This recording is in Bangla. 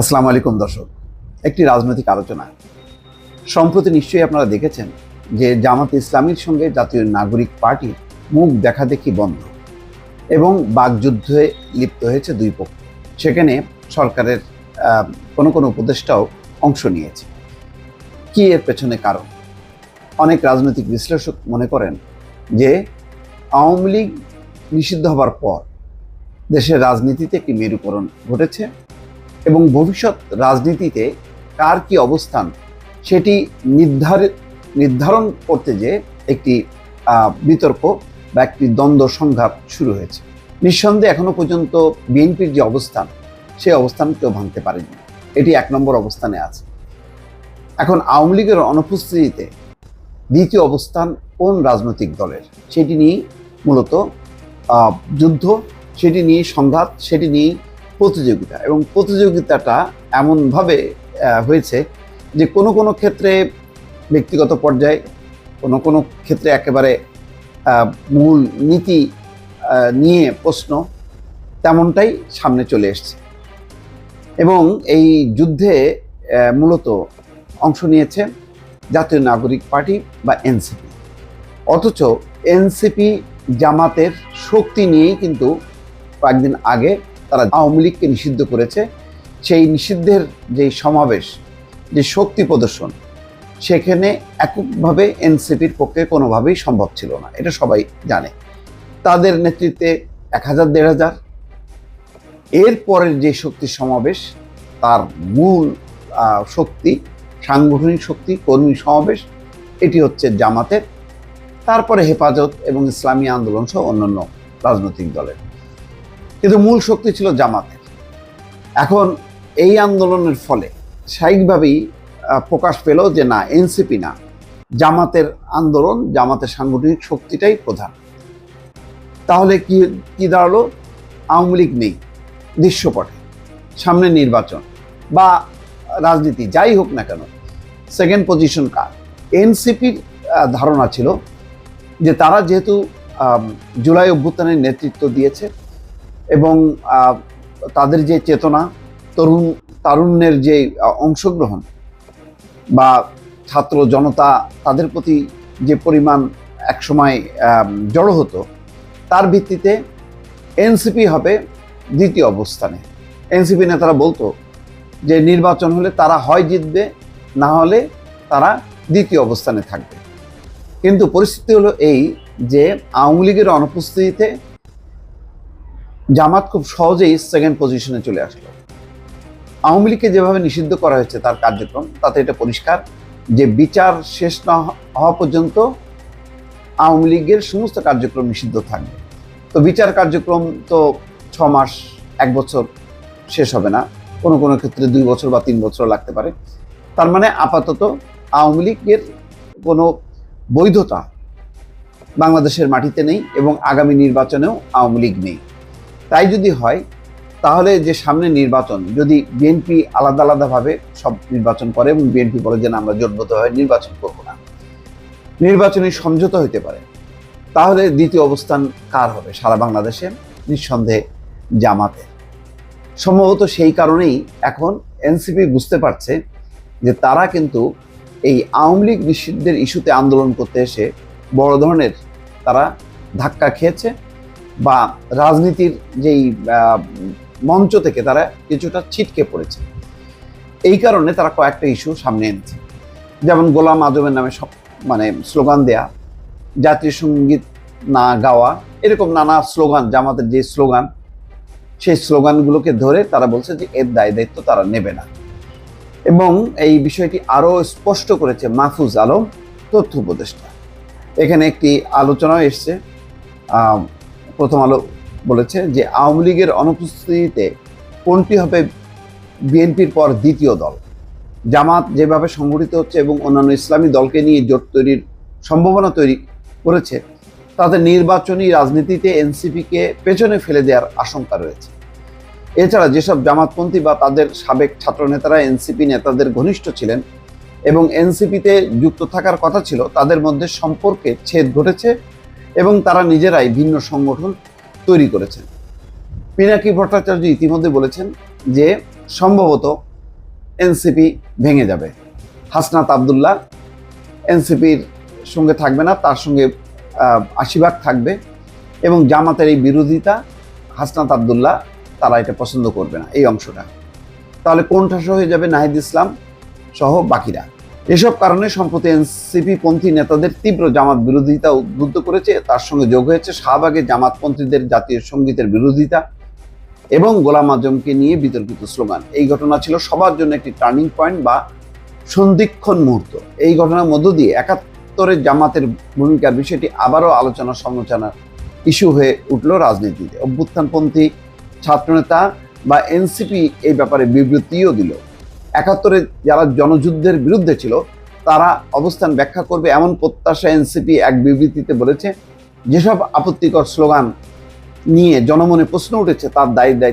আসসালামু আলাইকুম দর্শক, একটি রাজনৈতিক আলোচনা। সম্প্রতি নিশ্চয়ই আপনারা দেখেছেন যে জামাত ইসলামীর সঙ্গে জাতীয় নাগরিক পার্টি মুখ দেখা দেখাদেখি বন্ধ এবং বাকযুদ্ধে লিপ্ত হয়েছে দুই পক্ষ। সেখানে সরকারের কোনো কোনো উপদেষ্টাও অংশ নিয়েছে। কি এর পেছনে কারণ? অনেক রাজনৈতিক বিশ্লেষক মনে করেন যে আওয়ামী লীগ নিষিদ্ধ হবার পর দেশের রাজনীতিতে একটি মেরুকরণ ঘটেছে। এবং ভবিষ্যৎ রাজনীতিতে কার কি অবস্থান সেটি নির্ধার, নির্ধারণ করতে যে একটি বিতর্ক বা একটি দ্বন্দ্ব সংঘাত শুরু হয়েছে। নিঃসন্দেহে এখনও পর্যন্ত বিএনপির যে অবস্থান সেই অবস্থান কেউ ভাঙতে পারেনি। এটি এক নম্বর অবস্থানে আছে। এখন আওয়ামী লীগের অনুপস্থিতিতে দ্বিতীয় অবস্থান কোন রাজনৈতিক দলের? সেটি নিয়ে মূলত যুদ্ধ, সেটি নিয়ে সংঘাত, সেটি নিয়ে প্রতিযোগিতা এবং প্রতিযোগিতাটা এমনভাবে হয়েছে যে কোনো কোনো ক্ষেত্রে ব্যক্তিগত পর্যায়ে, কোনো কোনো ক্ষেত্রে একেবারে মূল নীতি নিয়ে প্রশ্ন তেমনটাই সামনে চলে এসছে। এবং এই যুদ্ধে মূলত অংশ নিয়েছে জাতীয় নাগরিক পার্টি বা এনসিপি। অথচ এনসিপি জামাতের শক্তি নিয়েই কিন্তু কয়েকদিন আগে তারা আওয়ামী লীগকে নিষিদ্ধ করেছে। সেই নিষিদ্ধের যে সমাবেশ, যে শক্তি প্রদর্শন, সেখানে এককভাবে এনসিপির পক্ষে কোনোভাবেই সম্ভব ছিল না। এটা সবাই জানে। তাদের নেতৃত্বে এক হাজার, দেড় হাজার। এর পরের যে শক্তি সমাবেশ, তার মূল শক্তি, সাংগঠনিক শক্তি, কর্মী সমাবেশ, এটি হচ্ছে জামাতের। তারপরে হেফাজত এবং ইসলামী আন্দোলন সহ অন্যান্য রাজনৈতিক দলের। কিন্তু মূল শক্তি ছিল জামাতের। এখন এই আন্দোলনের ফলে স্বাভাবিকভাবেই প্রকাশ পেল যে না, এনসিপি না, জামাতের আন্দোলন, জামাতের সাংগঠনিক শক্তিটাই প্রধান। তাহলে কি কি দাঁড়াল? আওয়ামী লীগ নেই, দৃশ্যপটে, সামনে নির্বাচন বা রাজনীতি যাই হোক না কেন সেকেন্ড পজিশন কার? এনসিপির ধারণা ছিল যে তারা যেহেতু জুলাই অভ্যুত্থানের নেতৃত্ব দিয়েছে এবং তাদের যে চেতনা, তরুণ, তারুণ্যের যে অংশগ্রহণ বা ছাত্র জনতা তাদের প্রতি যে পরিমাণ একসময় জড়ো হতো, তার ভিত্তিতে এনসিপি হবে দ্বিতীয় অবস্থানে। এনসিপি নেতারা বলতো যে, নির্বাচন হলে তারা হয় জিতবে, না হলে তারা দ্বিতীয় অবস্থানে থাকবে। কিন্তু পরিস্থিতি হলো এই যে, আওয়ামী লীগের অনুপস্থিতিতে জামাত খুব সহজেই সেকেন্ড পজিশনে চলে আসলো। আওয়ামী লীগকে যেভাবে নিষিদ্ধ করা হয়েছে তার কার্যক্রম, তাতে এটা পরিষ্কার যে বিচার শেষ না হওয়া পর্যন্ত আওয়ামী লীগের সমস্ত কার্যক্রম নিষিদ্ধ থাকবে। তো বিচার কার্যক্রম তো ছ মাস, এক বছর শেষ হবে না। কোনো কোনো ক্ষেত্রে দুই বছর বা তিন বছর লাগতে পারে। তার মানে আপাতত আওয়ামী লীগের কোনো বৈধতা বাংলাদেশের মাটিতে নেই এবং আগামী নির্বাচনেও আওয়ামী লীগ নেই। তাই যদি হয় তাহলে যে সামনে নির্বাচন যদি বিএনপি আলাদা আলাদাভাবে সব নির্বাচন করে এবং বিএনপি বলে যে না, আমরা জোটবদ্ধ হয়ে নির্বাচন করব না। নির্বাচনী সমঝোতা হতে পারে। তাহলে দ্বিতীয় অবস্থান কার হবে? সারা বাংলাদেশে নিঃসন্দেহে জামাতে। সম্ভবত সেই কারণেই এখন এনসিপি বুঝতে পারছে যে তারা কিন্তু এই আওয়ামী লীগ নিষিদ্ধের ইস্যুতে আন্দোলন করতে এসে বড় ধরনের তারা ধাক্কা খেয়েছে। বা রাজনীতির যেই মঞ্চ থেকে তারা কিছুটা ছিটকে পড়েছে। এই কারণে তারা কয়েকটা ইস্যু সামনে এনেছে। যেমন গোলাম আজমের নামে সব মানে স্লোগান দেয়া, জাতীয় সংগীত না গাওয়া, এরকম নানা স্লোগান, জামাতের যে স্লোগান, সেই স্লোগানগুলোকে ধরে তারা বলছে যে এর দায় দায়িত্ব তারা নেবে না। এবং এই বিষয়টি আরও স্পষ্ট করেছে মাহফুজ আলম, তথ্য উপদেষ্টা। এখানে একটি আলোচনাও এসছে। প্রথম আলো বলেছে যে আওয়ামী লীগের অনুপস্থিতিতে কোনটি হবে বিএনপির পর দ্বিতীয় দল? জামাত যেভাবে সংগঠিত হচ্ছে এবং অন্যান্য ইসলামী দলকে নিয়ে জোট তৈরির সম্ভাবনা তৈরি করেছে তাদের নির্বাচনী রাজনীতিতে এনসিপিকে পেছনে ফেলে দেওয়ার আশঙ্কা রয়েছে। এছাড়া যেসব জামাতপন্থী বা তাদের সাবেক ছাত্রনেতারা এনসিপি নেতাদের ঘনিষ্ঠ ছিলেন এবং এনসিপিতে যুক্ত থাকার কথা ছিল, তাদের মধ্যে সম্পর্কে ছেদ ঘটেছে এবং তারা নিজেরাই ভিন্ন সংগঠন তৈরি করেছেন। পিনাকি ভট্টাচার্য ইতিমধ্যে বলেছেন যে, সম্ভবত এনসিপি ভেঙে যাবে। হাসনাত আবদুল্লাহ এনসিপির সঙ্গে থাকবে না, তার সঙ্গে আশীর্বাদ থাকবে এবং জামাতের এই বিরোধিতা হাসনাত আবদুল্লাহ তারা এটা পছন্দ করবে না, এই অংশটা। তাহলে কোণঠাসা হয়ে যাবে নাহিদ ইসলাম সহ বাকিরা? এসব কারণে সম্প্রতি এনসিপি পন্থী নেতাদের তীব্র জামাত বিরোধিতা উদ্বুদ্ধ করেছে। তার সঙ্গে যোগ হয়েছে শাহবাগের জামাতপন্থীদের জাতীয় সঙ্গীতের বিরোধিতা এবং গোলাম আজমকে নিয়ে বিতর্কিত স্লোগান। এই ঘটনা ছিল সবার জন্য একটি টার্নিং পয়েন্ট বা সন্ধিক্ষণ মুহূর্ত। এই ঘটনার মধ্য দিয়ে একাত্তরের জামাতের ভূমিকার বিষয়টি আবারও আলোচনা সমালোচনার ইস্যু হয়ে উঠল রাজনীতিতে। অভ্যুত্থানপন্থী ছাত্রনেতা বা এনসিপি এই ব্যাপারে বিবৃতিও দিল। একাত্তরে যারা জনযুদ্ধের বিরুদ্ধে ছিল, তারা অবস্থান ব্যাখ্যা করবে এমন প্রত্যাশা এনসিপি এক বিবৃতিতে বলেছে, যেসব আপত্তিকর স্লোগান নিয়ে জনমনে প্রশ্ন উঠেছে, তার দায়ী দায়িত্ব